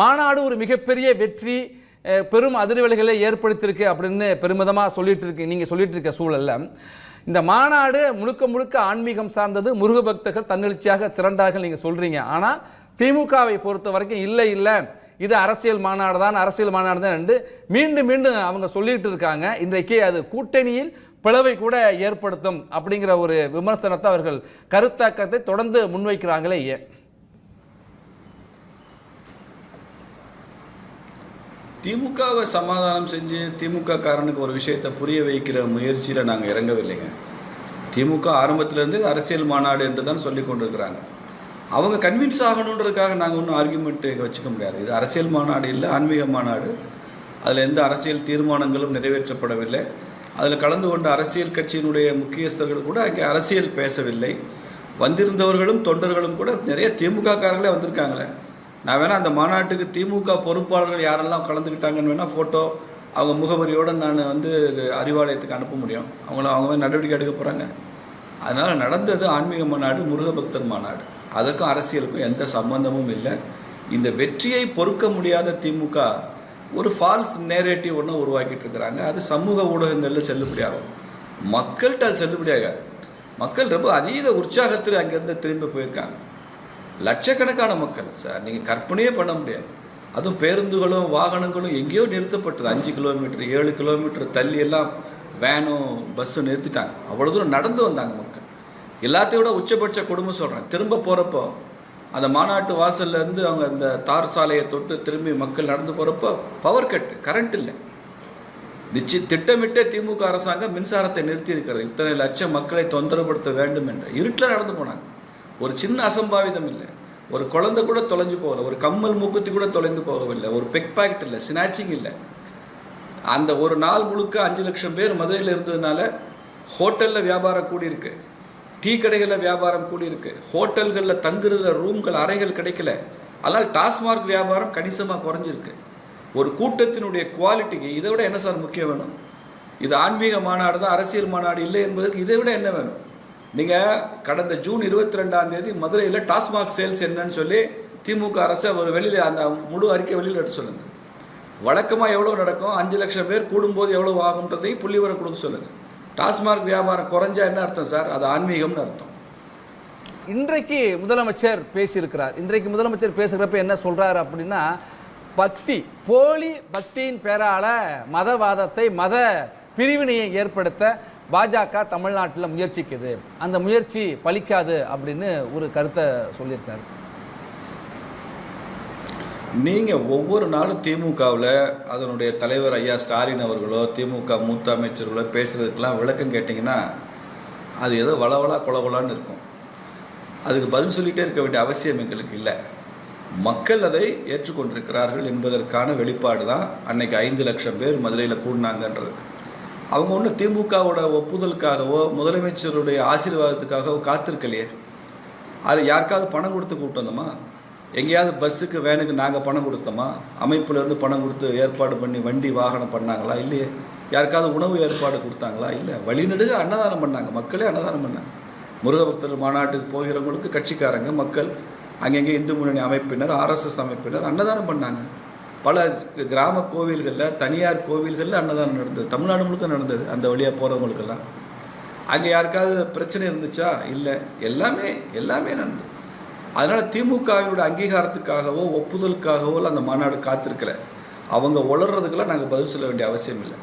மாநாடு ஒரு மிகப்பெரிய வெற்றி பெரும் அதிர்வலைகளை ஏற்படுத்தியிருக்கு அப்படின்னு பெருமிதமாக சொல்லிட்டு இருக்கு நீங்கள் சொல்லிட்டு இருக்க சூழல்ல. இந்த மாநாடு முழுக்க முழுக்க ஆன்மீகம் சார்ந்தது முருக பக்தர்கள் தன்னெழுச்சியாக திரண்டார்கள் நீங்கள் சொல்கிறீங்க ஆனால் திமுகவை பொறுத்த வரைக்கும் இல்லை இல்லை. இது அரசியல் மாநாடு தான் அரசியல் மாநாடு தான் என்று மீண்டும் மீண்டும் அவங்க சொல்லிட்டு இருக்காங்க. இன்றைக்கு அது கூட்டணியில் பிளவை கூட ஏற்படுத்தும் அப்படிங்கிற ஒரு விமர்சனத்தை அவர்கள் கருத்தாக்கத்தை தொடர்ந்து முன்வைக்கிறாங்களே ஏன்? திமுகவை சமாதானம் செஞ்சு திமுக காரனுக்கு ஒரு விஷயத்தை புரிய வைக்கிற முயற்சியில் நாங்கள் இறங்கவில்லைங்க. திமுக ஆரம்பத்திலேருந்து அரசியல் மாநாடு என்று தான் சொல்லி கொண்டிருக்கிறாங்க. அவங்க கன்வின்ஸ் ஆகணுன்றதுக்காக நாங்கள் ஒன்றும் ஆர்கியூமெண்ட்டு வச்சுக்க முடியாது. இது அரசியல் மாநாடு இல்லை ஆன்மீக மாநாடு. அதில் எந்த அரசியல் தீர்மானங்களும் நிறைவேற்றப்படவில்லை. அதில் கலந்து கொண்ட அரசியல் கட்சியினுடைய முக்கியஸ்தர்கள் கூட அங்கே அரசியல் பேசவில்லை. வந்திருந்தவர்களும் தொண்டர்களும் கூட நிறைய திமுக காரங்களே வந்திருக்காங்களே. நான் வேணால் அந்த மாநாட்டுக்கு திமுக பொறுப்பாளர்கள் யாரெல்லாம் கலந்துக்கிட்டாங்கன்னு வேணால் ஃபோட்டோ அவங்க முகவரியோடு நான் வந்து அறிவாலயத்துக்கு அனுப்ப முடியும். அவங்கள அவங்க நடவடிக்கை எடுக்க போகிறாங்க அதனால் நடந்தது ஆன்மீக மாநாடு முருகபக்தர் மாநாடு. அதற்கும் அரசியலுக்கும் எந்த சம்பந்தமும் இல்லை. இந்த வெற்றியை பொறுக்க முடியாத திமுக ஒரு ஃபால்ஸ் நேரேட்டிவ் ஒன்று உருவாக்கிட்டு இருக்கிறாங்க. அது சமூக ஊடகங்களில் செல்லுபடியாகும் மக்கள்கிட்ட அது செல்லுபடியாகாது மக்கள் ரொம்ப அதீத உற்சாகத்தில் அங்கேருந்து திரும்பி போயிருக்காங்க. லட்சக்கணக்கான மக்கள் சார் நீங்கள் கற்பனையே பண்ண முடியாது. அதுவும் பேருந்துகளும் வாகனங்களும் எங்கேயோ நிறுத்தப்பட்டது. அஞ்சு கிலோமீட்டர் ஏழு கிலோமீட்டர் தள்ளி எல்லாம் வேனும் பஸ்ஸும் நிறுத்திட்டாங்க. அவ்வளோ தூரம் நடந்து வந்தாங்க மக்கள். எல்லாத்தையும் விட உச்சபட்ச குடும்பம் சொல்கிறேன் திரும்ப போகிறப்போ அந்த மாநாட்டு வாசல்லேருந்து அவங்க அந்த தார் சாலையை தொட்டு திரும்பி மக்கள் நடந்து போகிறப்போ பவர் கட் கரண்ட் இல்லை. நிச்சய திட்டமிட்டே திமுக அரசாங்கம் மின்சாரத்தை நிறுத்தி இருக்கிறது இத்தனை லட்சம் மக்களை தொந்தரவுபடுத்த வேண்டும் என்ற இருட்டில் நடந்து போனாங்க. ஒரு சின்ன அசம்பாவிதம் இல்லை. ஒரு குழந்தை கூட தொலைஞ்சு போகல ஒரு கம்மல் மூக்குத்தி கூட தொலைந்து போகவில்லை ஒரு பெக் பாக்கெட் இல்லை ஸ்னாச்சிங் இல்லை. அந்த ஒரு நாள் முழுக்க அஞ்சு லட்சம் பேர் மதுரையில் இருந்ததுனால ஹோட்டலில் வியாபாரம் கூடியிருக்கு டீ கடைகளில் வியாபாரம் கூடியிருக்கு ஹோட்டல்களில் தங்குறதுல ரூம்கள் அறைகள் கிடைக்கல. அதனால் டாஸ்மார்க் வியாபாரம் கணிசமாக குறைஞ்சிருக்கு. ஒரு கூட்டத்தினுடைய குவாலிட்டிக்கு இதை விட என்ன சார் முக்கியம் வேணும்? இது ஆன்மீக மாநாடு தான் அரசியல் மாநாடு இல்லை என்பதற்கு இதை விட என்ன வேணும்? நீங்கள் கடந்த ஜூன் இருபத்தி ரெண்டாம் தேதி மதுரையில் டாஸ்மாக் சேல்ஸ் என்னன்னு சொல்லி திமுக அரசு ஒரு வெளியில் அந்த முழு அறிக்கை வெளியில் எடுத்து சொல்லுங்கள் வழக்கமாக எவ்வளோ நடக்கும்? அஞ்சு லட்சம் பேர் கூடும்போது எவ்வளோ ஆகுன்றதையும் புள்ளிவரம் கொடுக்க சொல்லுங்கள் டாஸ்மாக் வியாபாரம் குறைஞ்சா என்ன அர்த்தம் சார்? அது ஆன்மீகம்னு அர்த்தம். இன்றைக்கு முதலமைச்சர் பேசியிருக்கிறார். இன்றைக்கு முதலமைச்சர் பேசுகிறப்ப என்ன சொல்கிறார் அப்படின்னா பக்தி போலி பக்தியின் பேரால மதவாதத்தை மத பிரிவினையை ஏற்படுத்த பாஜக தமிழ்நாட்டில் முயற்சிக்குது. அந்த முயற்சி பலிக்காது அப்படின்னு ஒரு கருத்தை சொல்லியிருக்காரு. நீங்கள் ஒவ்வொரு நாளும் திமுகவில் அதனுடைய தலைவர் ஐயா ஸ்டாலின் அவர்களோ திமுக மூத்த அமைச்சர்களோ பேசுகிறதுக்கெல்லாம் விளக்கம் கேட்டிங்கன்னா அது ஏதோ வளவலா கொலவலான்னு இருக்கும். அதுக்கு பதில் சொல்லிகிட்டே இருக்க வேண்டிய அவசியம் எங்களுக்கு இல்லை. மக்கள் அதை ஏற்றுக்கொண்டிருக்கிறார்கள் என்பதற்கான வெளிப்பாடு தான் அன்னைக்கு ஐந்து லட்சம் பேர் மதுரையில் கூடினாங்கன்றது. அவங்க ஒன்றும் திமுகவோட ஒப்புதலுக்காகவோ முதலமைச்சருடைய ஆசீர்வாதத்துக்காகவோ காத்திருக்கலையே. அது யாருக்காவது பணம் கொடுத்து கூப்பிட்டு வந்தோமா எங்கேயாவது பஸ்ஸுக்கு வேனுக்கு நாங்கள் பணம் கொடுத்தோமா? அமைப்புலேருந்து பணம் கொடுத்து ஏற்பாடு பண்ணி வண்டி வாகனம் பண்ணாங்களா? இல்லையே. யாருக்காவது உணவு ஏற்பாடு கொடுத்தாங்களா? இல்லை. வழிநடுக அன்னதானம் பண்ணாங்க. மக்களே அன்னதானம் பண்ணாங்க. முருகபக்தர் மாநாட்டுக்கு போகிறவங்களுக்கு கட்சிக்காரங்க மக்கள் அங்கங்கே இந்து முன்னணி அமைப்பினர் ஆர்எஸ்எஸ் அமைப்பினர் அன்னதானம் பண்ணாங்க. பல கிராம கோவில்களில் தனியார் கோவில்களில் அன்னதானம் நடந்தது. தமிழ்நாடு முழுக்க நடந்தது அந்த வழியாக போகிறவங்களுக்கெல்லாம் அங்கே யாருக்காவது பிரச்சனை இருந்துச்சா? இல்லை. எல்லாமே எல்லாமே நடந்தது. அதனால் திமுகவினுடைய அங்கீகாரத்துக்காகவோ ஒப்புதலுக்காகவோ அந்த மாநாடு காத்திருக்கலை. அவங்க வளர்றதுக்கெல்லாம் நாங்கள் பதில் சொல்ல வேண்டிய அவசியம் இல்லை.